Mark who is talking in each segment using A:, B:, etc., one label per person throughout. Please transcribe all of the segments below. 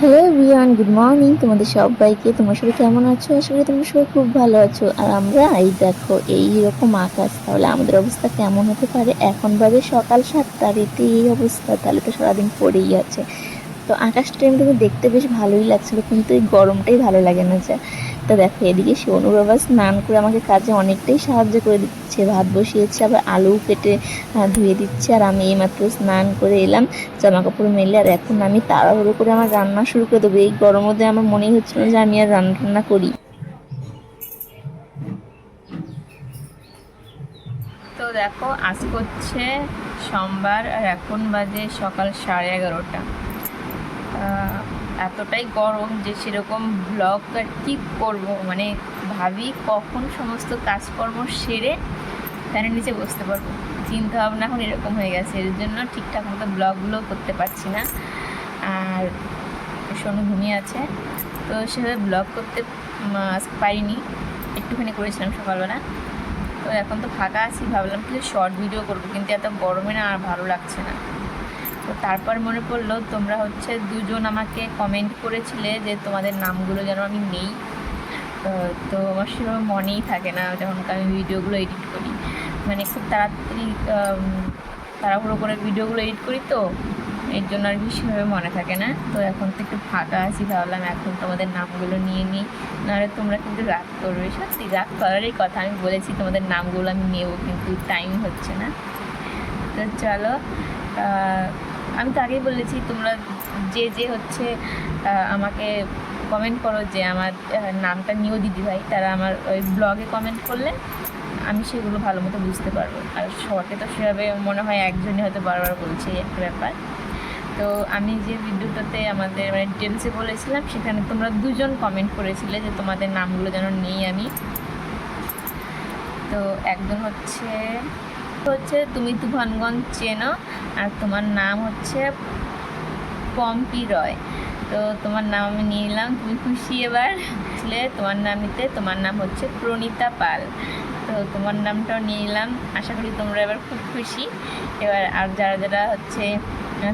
A: Hello everyone good morning তোমাদের সবাইকে, তোমার সবাই কেমন আছো? আশা করি তোমরা সবাই খুব ভালো আছো। আর আমরা, এই দেখো এই রকম আকাশ। তাহলে আমাদের অবস্থা কেমন হতে পারে? এখন বাজে সকাল সাতটার এতে এই অবস্থা। তাহলে তো সারাদিন পড়েই আছে। তো আকাশটা এমনি দেখতে বেশ ভালোই লাগছিল, কিন্তু এই গরমটাই ভালো লাগে না যা। তো দেখো, এদিকে সোনু বাবা স্নান করে আমাকে কাজে অনেকটাই সাহায্য করে দিচ্ছে। ভাত বসিয়েছে, আবার আলু কেটে ধুয়ে দিচ্ছে, আর আমি এইমাত্র স্নান করে এলাম জামা কাপড় মেলে, আর এখন আমি তাড়াহুড়ো করে আমার রান্না শুরু করে দেবো। এই মধ্যে আমার মনেই হচ্ছে না যে আমি আর রান্না টান্না করি।
B: তো দেখো, আজ হচ্ছে সোমবার, আর এখন বাজে সকাল সাড়ে এগারোটা। এতটাই গরম যে সেরকম ব্লগ আর কি করব? মানে ভাবি কখন সমস্ত কাজকর্ম সেরে ফ্যানের নিচে বসতে পারব। চিন্তা ভাবনা এখন এরকম হয়ে গেছে, এর জন্য ঠিকঠাক মতো ব্লগগুলো করতে পারছি না। আর সোনু ঘুমিয়ে আছে, তো সেভাবে ব্লগ করতে পারিনি। একটুখানি করেছিলাম সকালবেলা। তো এখন তো ফাঁকা আছি, ভাবলাম কিছু শর্ট ভিডিও করব, কিন্তু এত গরমে না আর ভালো লাগছে না। তো তারপর মনে পড়ল তোমরা হচ্ছে দুজন আমাকে কমেন্ট করেছিলে যে তোমাদের নামগুলো যেন আমি নেই। তো আমার সেভাবে মনেই থাকে না যখন আমি ভিডিওগুলো এডিট করি। মানে খুব তাড়াতাড়ি তাড়াহুড়ো করে ভিডিওগুলো এডিট করি তো, এর জন্য আর কি সেভাবে মনে থাকে না। তো এখন তো একটু ফাঁকা আছি, ভাবলাম এখন তোমাদের নামগুলো নিয়ে নিই। নাহলে তোমরা কিন্তু রাগ করবে। সত্যি রাগ করারই কথা, আমি বলেছি তোমাদের নামগুলো আমি নেব, কিন্তু টাইম হচ্ছে না। তো চলো আমি তো আগেই বলেছি, তোমরা যে যে হচ্ছে আমাকে কমেন্ট করো যে আমার নামটা নিও দিদিভাই, তারা আমার ওই ব্লগে কমেন্ট করলে আমি সেগুলো ভালো মতো বুঝতে পারব। আর শর্টে তো সেভাবে মনে হয় একজনই হয়তো বারবার বলছে একটা ব্যাপার। তো আমি যে ভিডিওটাতে আমাদের মানে ডিটেলসে বলেছিলাম, সেখানে তোমরা দুজন কমেন্ট করেছিলে যে তোমাদের নামগুলো যেন নেই আমি। তো একজন হচ্ছে হচ্ছে তুমি তুফানগঞ্জ চেনো, আর তোমার নাম হচ্ছে পম্পি রয়। তো তোমার নাম আমি নিয়ে নিলাম, তুমি খুশি এবার। ছিলে তোমার নাম নিতে তোমার নাম হচ্ছে প্রণীতা পাল। তো তোমার নামটাও নিয়ে নিলাম, আশা করি তোমরা এবার খুব খুশি। এবার আর যারা যারা হচ্ছে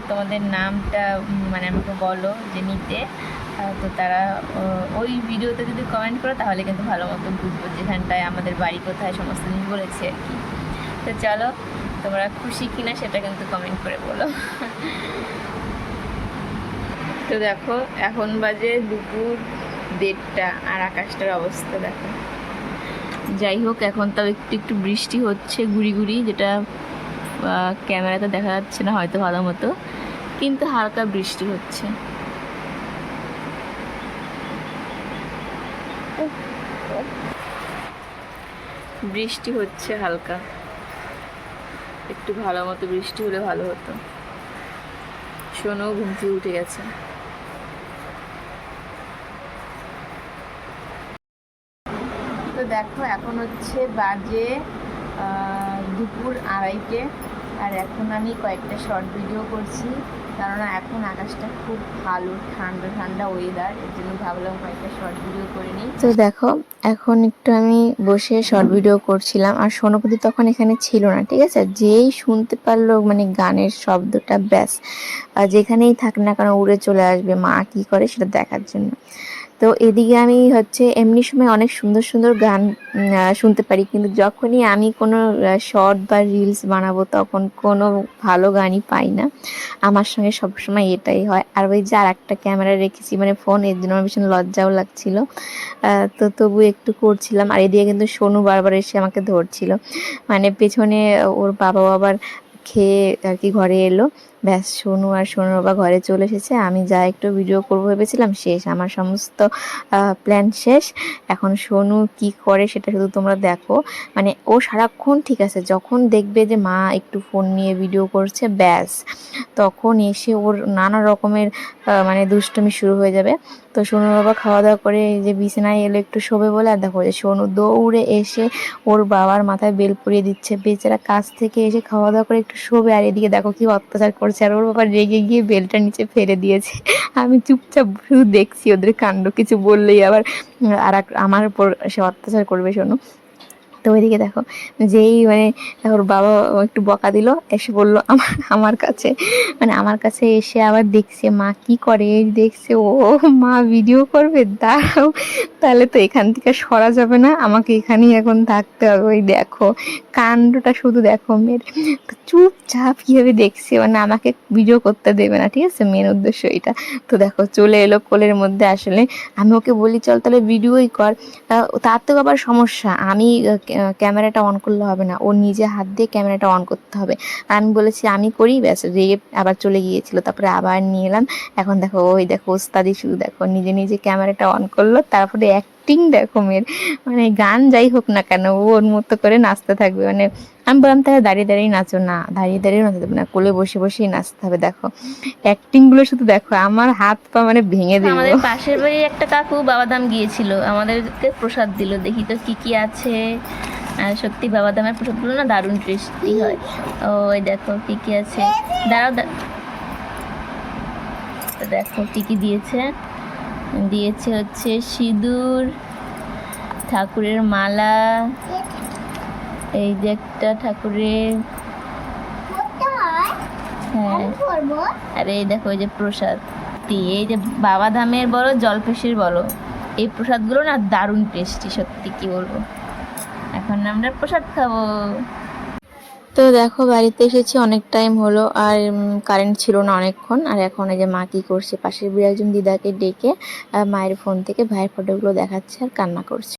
B: তোমাদের নামটা মানে আমাকে বলো যে নিতে তো তারা ওই ভিডিওতে যদি কমেন্ট করো, তাহলে কিন্তু ভালো মতো বুঝব যেখানটায় আমাদের বাড়ি কোথায় সমস্ত জিনিস বলেছে আর কি। তো চলো, তোমরা খুশি কিনা সেটা কিন্তু কমেন্ট করে বলো। তো দেখো, এখন বাজে দুপুর দেড়টা আর আকাশটার অবস্থা দেখো। যাই হোক, এখন তাও একটু একটু বৃষ্টি হচ্ছে গুড়ি গুড়ি যেটা ক্যামেরাতে দেখা যাচ্ছে না হয়তো ভালো মতো, কিন্তু হালকা বৃষ্টি হচ্ছে। বৃষ্টি হচ্ছে হালকা। একটু ভালো মতো বৃষ্টি হলে ভালো হতো। শোনো ঘুম থেকে উঠে গেছে। তো দেখো, এখন হচ্ছে বাজে দুপুর আড়াইটে। আর এখন আমি কয়েকটা শর্ট ভিডিও করছি। কেননা এখন আকাশটা খুব ভালো, ঠান্ডা ঠান্ডা ওয়েদার এর জন্য ভাবলাম কয়েকটা শর্ট ভিডিও করে নিই।
A: তো দেখো, এখন একটু আমি বসে শর্ট ভিডিও করছিলাম, আর সোনপতি তখন এখানে ছিল না, ঠিক আছে? যেই শুনতে পারল মানে গানের শব্দটা, ব্যাস। যেখানেই থাক না কেন, উড়ে চলে আসবে, মা কি করে সেটা দেখার জন্য। তো এদিকে আমি হচ্ছে এমনি সময় অনেক সুন্দর সুন্দর গান শুনতে পারি। কিন্তু যখনই আমি কোনো শর্ট বা রিলস বানাবো তখন কোনো ভালো গানই পাই না। আমার সঙ্গে সবসময় এটাই হয়। আর ওই যে আর একটা ক্যামেরা রেখেছি মানে ফোন এর জন্য আমার ভীষণ লজ্জাও লাগছিল। তো তবু একটু করছিলাম। আর এদিকে কিন্তু সোনু বারবার এসে আমাকে ধরছিল। মানে পেছনে ওর বাবা আবার খেয়ে আর কি ঘরে এলো। ব্যাস, সোনু আর সোনু বাবা ঘরে চলে এসেছে। আমি যা একটু ভিডিও করব ভেবেছিলাম, শেষ। আমার সমস্ত প্ল্যান শেষ। এখন সোনু কি করে সেটা শুধু তোমরা দেখো। মানে ও সারাক্ষণ ঠিক আছে, যখন দেখবে যে মা একটু ফোন নিয়ে ভিডিও করছে, ব্যাস। তখন এসে ওর নানা রকমের মানে দুষ্টুমি শুরু হয়ে যাবে। তো সোনুর বাবা খাওয়া দাওয়া করে যে বিছানায় এলো একটু শোবে বলে, আর দেখো যে সোনু দৌড়ে এসে ওর বাবার মাথায় বেল পরিয়ে দিচ্ছে। বেচারা কাছ থেকে এসে খাওয়া দাওয়া করে একটু শোবে, আর এদিকে দেখো কি অত্যাচার করছে, আর ওর বাবা রেগে গিয়ে বেলটা নিচে ফেলে দিয়েছে। আমি চুপচাপ শুধু দেখছি ওদের কাণ্ড, কিছু বললেই আবার আর আমার উপর সে অত্যাচার করবে শোনো তো ওইদিকে দেখো, যেই মানে ওর বাবা একটু বকা দিল, এসে বলল আমার আমার কাছে। মানে আমার কাছে এসে আবার দেখছে, মা কি করে? দেখছে, ও মা ভিডিও করবে, দাঁড়াও, তাহলে তো এখান থেকে সরা যাবে না, আমাকে এখানেই এখন থাকতে হবে। ওই দেখো, কাণ্ডটা শুধু দেখো মেয়ের। চুপচাপ কীভাবে দেখছে মানে আমাকে ভিডিও করতে দেবে না, ঠিক আছে? মেন উদ্দেশ্য এটা। তো দেখো, চলে এলো কোলের মধ্যে আসলে। আমি ওকে বলি, চল তাহলে ভিডিওই কর। তার তো আবার সমস্যা। আমি ক্যামেরাটা অন করলে হবে না। ও নিজে হাত দিয়ে ক্যামেরাটা অন করতে হবে। আর আমি বলেছি, আমি করি। ব্যাস, রেগে আবার চলে গিয়েছিল। তারপরে আবার নিয়ে এলাম। এখন দেখো, ওই দেখো, ওস্তাদি শুধু দেখো, নিজে নিজে ক্যামেরাটা অন করল। তারপরে অ্যাক্টিং দেখো মেয়ের। মানে গান যাই হোক না কেন, ও ওর মতো করে নাচতে থাকবে। মানে আমি বললাম তাহলে দাঁড়িয়ে দাঁড়িয়ে নাচো না, দাঁড়িয়ে দাঁড়িয়ে নাচতে হবে না, কোলে বসে বসেই নাচতে হবে, দেখো। অ্যাক্টিংগুলো শুধু দেখো, আমার হাত পা মানে ভেঙে দেবো
B: আমাদের পাশের বাড়ির একটা কাকু বাবাধাম গিয়েছিল, আমাদেরকে প্রসাদ দিল। দেখি তো কি কি আছে। সত্যি বাবাধামের প্রসাদগুলো না দারুণ টেস্টি হয়। ওই দেখো কি কি আছে। দাঁড়াও দেখো কি কি দিয়েছে। দিয়েছে হচ্ছে সিঁদুর, ঠাকুরের মালা, এই যে একটা ঠাকুরের হ্যাঁ। আর এই দেখো, এই যে প্রসাদ। দিয়ে এই যে বাবা ধামের বলো, জলপেশির বলো, এই প্রসাদগুলো না দারুণ টেস্টি সত্যি কি বলব? এখন আমরা প্রসাদ খাব।
A: তো দেখো, বাড়িতে এসেছি, অনেক টাইম হলো, আর কারেন্ট ছিল না অনেকক্ষণ, আর এখন এই যে মা কি করছে, পাশের বিয়ে একজন দিদাকে ডেকে মায়ের ফোন থেকে ভাইয়ের ফটোগুলো দেখাচ্ছে আর কান্না করছে।